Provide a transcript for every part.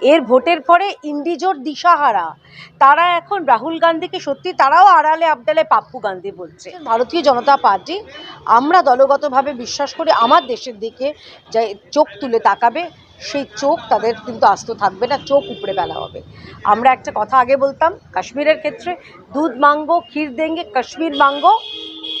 এর ভোটের পরে ইন্ডিজোর দিশাহারা। তারা এখন রাহুল গান্ধীকে সত্যি তারাও আড়ালে আবদালে পাপ্পু গান্ধী বলছে। ভারতীয় জনতা পার্টি, আমরা দলগতভাবে বিশ্বাস করি আমার দেশের দিকে যে চোখ তুলে তাকাবে, সেই চোখ তাদের কিন্তু আস্ত থাকবে না, চোখ উপড়ে ফেলা হবে। আমরা একটা কথা আগে বলতাম, কাশ্মীরের ক্ষেত্রে দুধ, মাঙ্গো, ক্ষীর, দেঙ্গে, কাশ্মীর, মাঙ্গো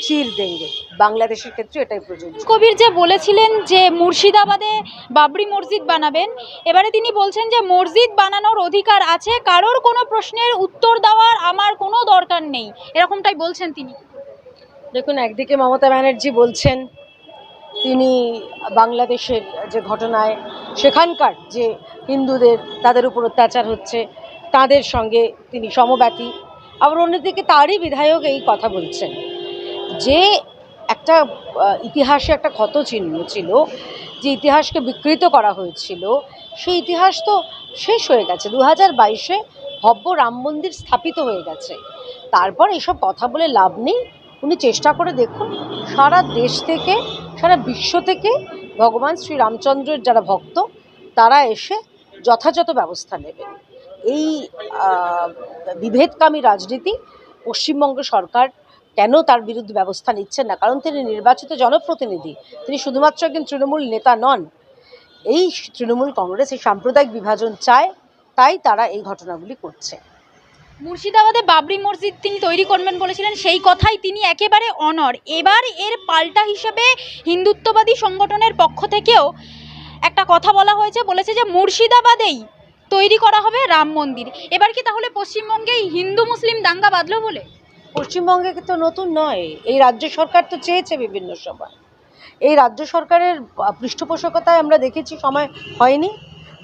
চির দেঙ্গে। বাংলাদেশের ক্ষেত্রে এটাই প্রযোজ্য। কবির যে বলেছিলেন যে মুর্শিদাবাদে বাবরি মসজিদ বানাবেন এবারে তিনি বলছেন যে মসজিদ বানানোর অধিকার আছে কারোর কোনো প্রশ্নের উত্তর দেওয়ার আমার কোনো দরকার নেই। এরকমটাই বলছেন তিনি। দেখুন একদিকে মমতা ব্যানার্জি বলছেন তিনি বাংলাদেশের যে ঘটনায় সেখানকার যে হিন্দুদের তাদের উপর অত্যাচার হচ্ছে তাদের সঙ্গে তিনি সমব্যথী আবার অন্যদিকে তারই বিধায়ক এই কথা বলছেন। যে একটা ইতিহাসে একটা ক্ষত চিহ্ন ছিল, যে ইতিহাসকে বিকৃত করা হয়েছিল, সেই ইতিহাস তো শেষ হয়ে গেছে। দু হাজার বাইশে ভব্য রাম মন্দির স্থাপিত হয়ে গেছে। তারপর এসব কথা বলে লাভ নেই। উনি চেষ্টা করে দেখুন, সারা দেশ থেকে, সারা বিশ্ব থেকে ভগবান শ্রী রামচন্দ্রের যারা ভক্ত, তারা এসে যথাযথ ব্যবস্থা নেবেন। এই বিভেদকামী রাজনীতি পশ্চিমবঙ্গ সরকার কেন তার বিরুদ্ধে ব্যবস্থা নিচ্ছেন না? কারণ তিনি নির্বাচিত জনপ্রতিনিধি। তিনি শুধুমাত্র একজন তৃণমূল নেতা নন। এই তৃণমূল কংগ্রেস, এই সাম্প্রদায়িক বিভাজন চায়, তাই তারা এই ঘটনাগুলি করছে। মুর্শিদাবাদে বাবরি মসজিদ তিনি তৈরি করবেন বলেছিলেন, সেই কথাই তিনি একেবারে অনর এবার এর পাল্টা হিসেবে হিন্দুত্ববাদী সংগঠনের পক্ষ থেকেও একটা কথা বলা হয়েছে, বলেছে যে মুর্শিদাবাদেই তৈরি করা হবে রাম মন্দির। এবার কি তাহলে পশ্চিমবঙ্গে হিন্দু মুসলিম দাঙ্গা বাঁধলো বলে? পশ্চিমবঙ্গে তো নতুন নয়, এই রাজ্য সরকার তো চেয়েছে বিভিন্ন সময়। এই রাজ্য সরকারের পৃষ্ঠপোষকতায় আমরা দেখেছি সময় হয়নি।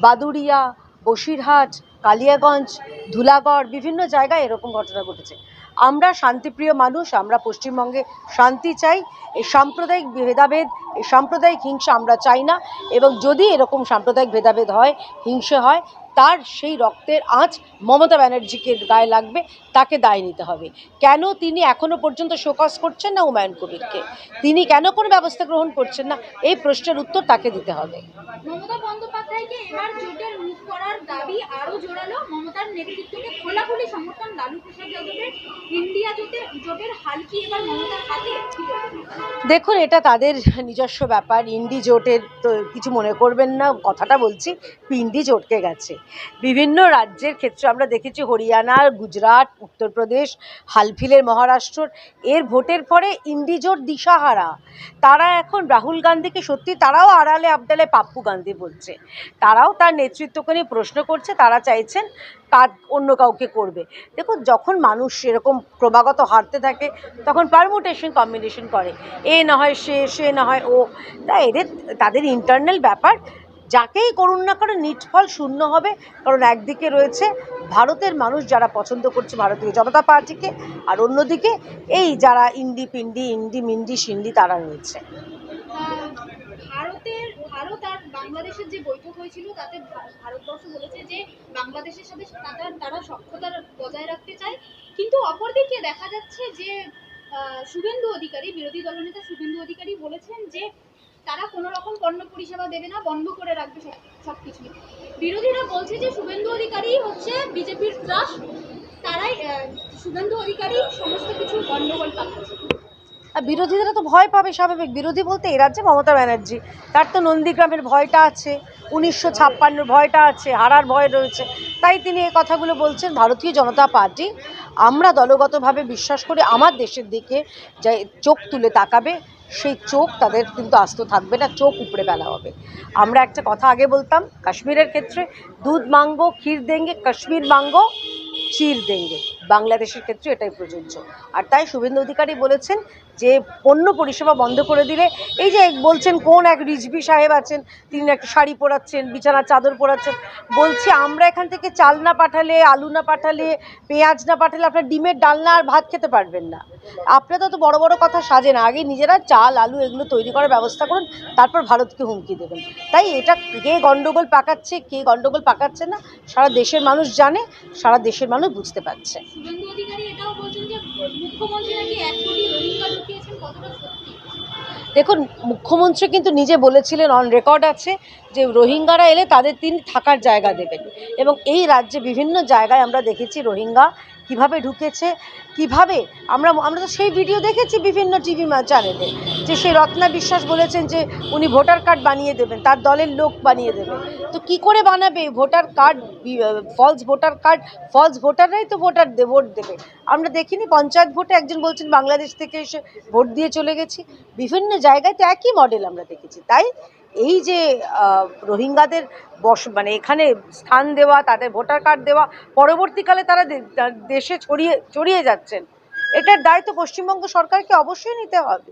বাদুড়িয়া, বসিরহাট, কালিয়াগঞ্জ, ধুলাগড়, বিভিন্ন জায়গায় এরকম ঘটনা ঘটেছে। আমরা শান্তিপ্রিয় মানুষ, আমরা পশ্চিমবঙ্গে শান্তি চাই এই সাম্প্রদায়িক ভেদাভেদ এই সাম্প্রদায়িক হিংসা আমরা চাই না, এবং যদি এরকম সাম্প্রদায়িক ভেদাভেদ হয়, হিংসে হয় তার সেই রক্তের আঁচ মমতা ব্যানার্জিকে গায়ে লাগবে তাকে দায় নিতে হবে। কেন তিনি এখনও পর্যন্ত শোকস করছেন না হুমায়ুন কবিরকে? তিনি কেন কোনো ব্যবস্থা গ্রহণ করছেন না? এই প্রশ্নের উত্তর তাকে দিতে হবে। মমতা বন্দ্যোপাধ্যায়কে এবার জোটের মুখ করার দাবি আরও জোরালো। মমতার নেতৃত্বকে খোলাখুলি সমর্থন লালু প্রসাদ যাদবের ইন্ডিয়া জোটে জোটের হাল কি এবার মমতার হাতে দেখুন এটা তাদের নিজস্ব ব্যাপার। ইন্ডি জোটের তো কিছু মনে করবেন না কথাটা বলছি পিন্ডি জোটকে গেছে। বিভিন্ন রাজ্যের ক্ষেত্রে আমরা দেখেছি হরিয়ানা, গুজরাট, উত্তরপ্রদেশ, হালফিলের মহারাষ্ট্রর এর ভোটের পরে ইন্ডিজোর দিশাহারা। তারা এখন রাহুল গান্ধীকে সত্যি তারাও আড়ালে আবদালে পাপ্পু গান্ধী বলছে। তারাও তার নেতৃত্বকে নিয়ে প্রশ্ন করছে, তারা চাইছেন কাজ অন্য কাউকে করবে। দেখুন, যখন মানুষ এরকম ক্রমাগত হারতে থাকে, তখন পারমুটেশন কম্বিনেশন করে। এ না হয় সে সে না হয় ও। তা এদের, তাদের ইন্টারনাল ব্যাপার যাকেই করুন না কারণ নিটফল শূন্য হবে। কারণ একদিকে রয়েছে ভারতের মানুষ যারা পছন্দ করছে ভারতীয় জনতা পার্টিকে, আর অন্যদিকে এই যারা ইন্ডি পিন্ডি, ইন্ডি মিন্ডি, সিন্ডি তারা রয়েছে। ভারতের, ভারত আর বাংলাদেশের যে বৈঠক হয়েছিল ভারতবর্ষ যে বাংলাদেশের সাথে তারা বজায় রাখতে চায়। কিন্তু অপরদিকে দেখা যাচ্ছে যে শুভেন্দু অধিকারী, বিরোধী দলনেতা শুভেন্দু অধিকারী বলেছেন যে তারা কোনো রকম পণ্য পরিষেবা দেবে না, বন্ধ করে রাখবে সব সব কিছুই বিরোধীরা বলছে যে শুভেন্দু অধিকারী হচ্ছে বিজেপির ত্রাস, তারাই শুভেন্দু অধিকারী সমস্ত কিছু গণ্ডগোল পাকাচ্ছে। আর বিরোধীরা তো ভয় পাবে স্বাভাবিক। বিরোধী বলতে এই রাজ্যে মমতা ব্যানার্জি। তার তো নন্দীগ্রামের ভয়টা আছে, উনিশশো ছাপ্পান্নর ভয়টা আছে, হারার ভয় রয়েছে। তাই তিনি এই কথাগুলো বলছেন ভারতীয় জনতা পার্টি। আমরা দলগতভাবে বিশ্বাস করি, আমার দেশের দিকে চোখ তুলে তাকাবে সেই চোখ তাদের কিন্তু আস্ত থাকবে না, চোখ উপড়ে ফেলা হবে। আমরা একটা কথা আগে বলতাম, কাশ্মীরের ক্ষেত্রে দুধ মাঙ্গো ক্ষীর দেঙ্গে, কাশ্মীর মাঙ্গো চির দেঙ্গে। বাংলাদেশের ক্ষেত্রে এটাই প্রযোজ্য। আর তাই শুভেন্দু অধিকারী বলেছেন যে, পণ্য পরিষেবা বন্ধ করে দিলে, এই যে বলছেন কোন এক রিজভি সাহেব আছেন, তিনি একটা শাড়ি পরাচ্ছেন, বিছানার চাদর পরাচ্ছেন, বলছি আমরা এখান থেকে চাল না পাঠালে, আলু না পাঠালে, পেঁয়াজ না পাঠালে আপনার ডিমের ডালনা আর ভাত খেতে পারবেন না। আপনারা তো বড় বড় কথা সাজেন আগে নিজেরা চাল আলু এগুলো তৈরি করার ব্যবস্থা করুন তারপর ভারতকে হুমকি দেবেন। তাই এটা কে গণ্ডগোল পাকাচ্ছে কে গণ্ডগোল পাকাচ্ছে না সারা দেশের মানুষ জানে সারা দেশের মানুষ বুঝতে পারছে। দেখুন মুখ্যমন্ত্রী কিন্তু নিজে বলেছিলেন অন রেকর্ড আছে যে রোহিঙ্গারা এলে তাদের তিনি থাকার জায়গা দেবেন। এবং এই রাজ্যে বিভিন্ন জায়গায় আমরা দেখেছি রোহিঙ্গা কীভাবে ঢুকেছে, কীভাবে? আমরা আমরা তো সেই ভিডিও দেখেছি বিভিন্ন টিভি চ্যানেলে যে সেই রত্না বিশ্বাস বলেছেন যে উনি ভোটার কার্ড বানিয়ে দেবেন, তার দলের লোক বানিয়ে দেবেন। তো কি করে বানাবে? Voter card false voter card false ভোটাররাই তো ভোটার ভোট দেবে। আমরা দেখিনি, পঞ্চায়েত ভোটে একজন বলছেন, বাংলাদেশ থেকে এসে ভোট দিয়ে চলে গেছি। বিভিন্ন জায়গায় তো একই মডেল আমরা দেখেছি, তাই এই যে রোহিঙ্গাদের বস মানে এখানে স্থান দেওয়া, তাদের ভোটার কার্ড দেওয়া, পরবর্তীকালে তারা দেশে ছড়িয়ে ছড়িয়ে যাচ্ছেন। এটার দায় তো পশ্চিমবঙ্গ সরকারকে অবশ্যই নিতে হবে।